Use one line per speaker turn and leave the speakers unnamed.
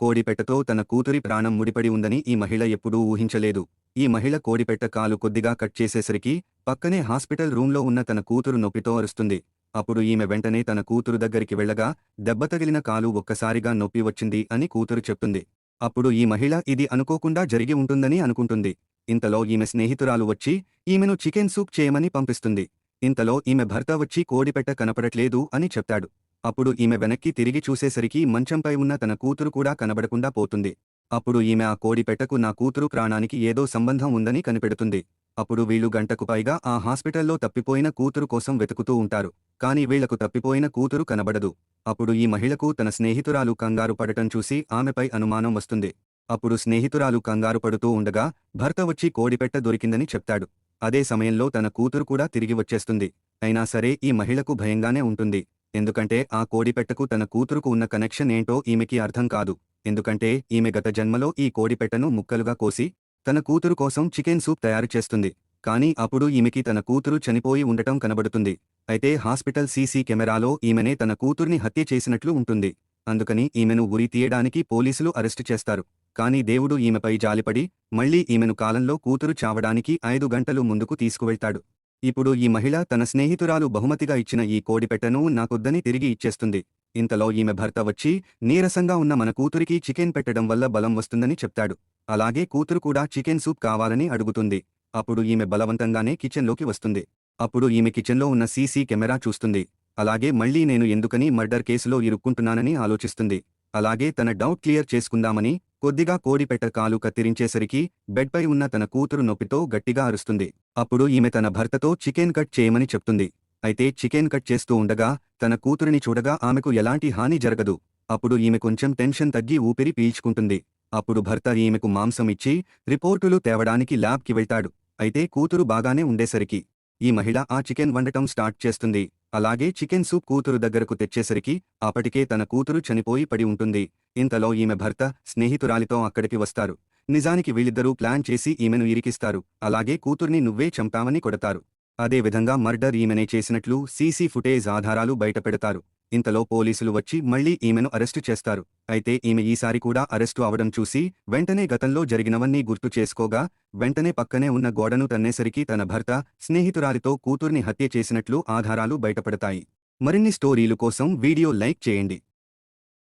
కోడిపెట్టతో తన కూతురి ప్రాణం ముడిపడి ఉందని ఈ మహిళ ఎప్పుడూ ఊహించలేదు. ఈ మహిళ కోడిపెట్ట కాలు కొద్దిగా కట్ చేసేసరికి పక్కనే హాస్పిటల్ రూంలో ఉన్న తన కూతురు నొప్పితో అరుస్తుంది. అప్పుడు ఈమె వెంటనే తన కూతురు దగ్గరికి వెళ్ళగా దెబ్బతగిలిన కాలు ఒక్కసారిగా నొప్పి వచ్చింది అని కూతురు చెప్తుంది. అప్పుడు ఈ మహిళ ఇది అనుకోకుండా జరిగి ఉంటుందని అనుకుంటుంది. ఇంతలో ఈమె స్నేహితురాలు వచ్చి ఈమెను చికెన్ సూప్ చేయమని పంపిస్తుంది. ఇంతలో ఈమె భర్త వచ్చి కోడిపెట్ట కనపడట్లేదు అని చెప్తాడు. అప్పుడు ఈమె వెనక్కి తిరిగి చూసేసరికి మంచంపై ఉన్న తన కూతురు కూడా కనబడకుండా పోతుంది. అప్పుడు ఈమె ఆ కోడిపెట్టకు నా కూతురు ప్రాణానికి ఏదో సంబంధం ఉందని కనిపెడుతుంది. అప్పుడు వీళ్ళు గంటకు పైగా ఆ హాస్పిటల్లో తప్పిపోయిన కూతురు కోసం వెతుకుతూ ఉంటారు. కాని వీళ్ళకు తప్పిపోయిన కూతురు కనబడదు. అప్పుడు ఈ మహిళకు తన స్నేహితురాలు కంగారు పడటం చూసి ఆమెపై అనుమానం వస్తుంది. అప్పుడు స్నేహితురాలు కంగారు పడుతూ ఉండగా భర్త వచ్చి కోడిపెట్ట దొరికిందని చెప్తాడు. అదే సమయంలో తన కూతురు కూడా తిరిగి వచ్చేస్తుంది. అయినా సరే ఈ మహిళకు భయంగానే ఉంటుంది. ఎందుకంటే ఆ కోడిపెట్టకు తన కూతురుకు ఉన్న కనెక్షన్ ఏంటో ఈమెకి అర్థం కాదు. ఎందుకంటే ఈమె గత జన్మలో ఈ కోడిపెట్టను ముక్కలుగా కోసి తన కూతురు కోసం చికెన్ సూప్ తయారు చేస్తుంది. కానీ అప్పుడు ఈమెకి తన కూతురు చనిపోయి ఉండటం కనబడుతుంది. అయితే హాస్పిటల్ సీసీ కెమెరాలో ఈమెనే తన కూతుర్ని హత్య చేసినట్లు ఉంటుంది. అందుకని ఈమెను ఉరి తీయడానికి పోలీసులు అరెస్టు చేస్తారు. కానీ దేవుడు ఈమెపై జాలిపడి మళ్ళీ ఈమెను కాలంలో కూతురు చావడానికి ఐదు గంటలు ముందుకు తీసుకువెళ్తాడు. ఇప్పుడు ఈ మహిళ తన స్నేహితురాలు బహుమతిగా ఇచ్చిన ఈ కోడిపెట్టను నాకొద్దని తిరిగి ఇచ్చేస్తుంది. ఇంతలో ఈమె భర్త వచ్చి నీరసంగా ఉన్న మన కూతురికి చికెన్ పెట్టడం వల్ల బలం వస్తుందని చెప్తాడు. అలాగే కూతురు కూడా చికెన్ సూప్ కావాలని అడుగుతుంది. అప్పుడు ఈమె బలవంతంగానే కిచెన్లోకి వస్తుంది. అప్పుడు ఈమె కిచెన్లో ఉన్న సీసీ కెమెరా చూస్తుంది. అలాగే మళ్ళీ నేను ఎందుకని మర్డర్ కేసులో ఇరుక్కుంటున్నానని ఆలోచిస్తుంది. అలాగే తన డౌట్ క్లియర్ చేసుకుందామని కొద్దిగా కోడిపెట్ట కాలు కత్తిరించేసరికి బెడ్పై ఉన్న తన కూతురు నొప్పితో గట్టిగా అరుస్తుంది. అప్పుడు ఈమె తన భర్తతో చికెన్ కట్ చేయమని చెప్తుంది. అయితే చికెన్ కట్ చేస్తూ ఉండగా తన కూతురిని చూడగా ఆమెకు ఎలాంటి హాని జరగదు. అప్పుడు ఈమె కొంచెం టెన్షన్ తగ్గి ఊపిరి పీల్చుకుంటుంది. అప్పుడు భర్త ఈమెకు మాంసం ఇచ్చి రిపోర్టులు తేవడానికి ల్యాబ్కి వెళ్తాడు. అయితే కూతురు బాగానే ఉండేసరికి ఈ మహిళ ఆ చికెన్ వండటం స్టార్ట్ చేస్తుంది. అలాగే చికెన్ సూప్ కూతురు దగ్గరకు తెచ్చేసరికి అప్పటికే తన కూతురు చనిపోయి పడి ఉంటుంది. ఇంతలో ఈమె భర్త స్నేహితురాలితో అక్కడికి వస్తారు. నిజానికి వీళ్ళిద్దరూ ప్లాన్ చేసి ఈమెను ఇరికిస్తారు. అలాగే కూతుర్ని నువ్వే చంపామని కొడతారు. అదేవిధంగా మర్డర్ ఈమెనే చేసినట్లు సీసీ ఫుటేజ్ ఆధారాలు బయటపెడతారు. ఇంతలో పోలీసులు వచ్చి మళ్ళీ ఈమెను అరెస్టు చేస్తారు. అయితే ఈమె ఈసారి కూడా అరెస్టు అవడం చూసి వెంటనే గతంలో జరిగినవన్నీ గుర్తు చేసుకోగా వెంటనే పక్కనే ఉన్న గోడను తన్నేసరికి తన భర్త స్నేహితురాలితో కూతుర్ని హత్య చేసినట్లు ఆధారాలు బయటపడతాయి. మరిన్ని స్టోరీలు కోసం వీడియో లైక్ చేయండి.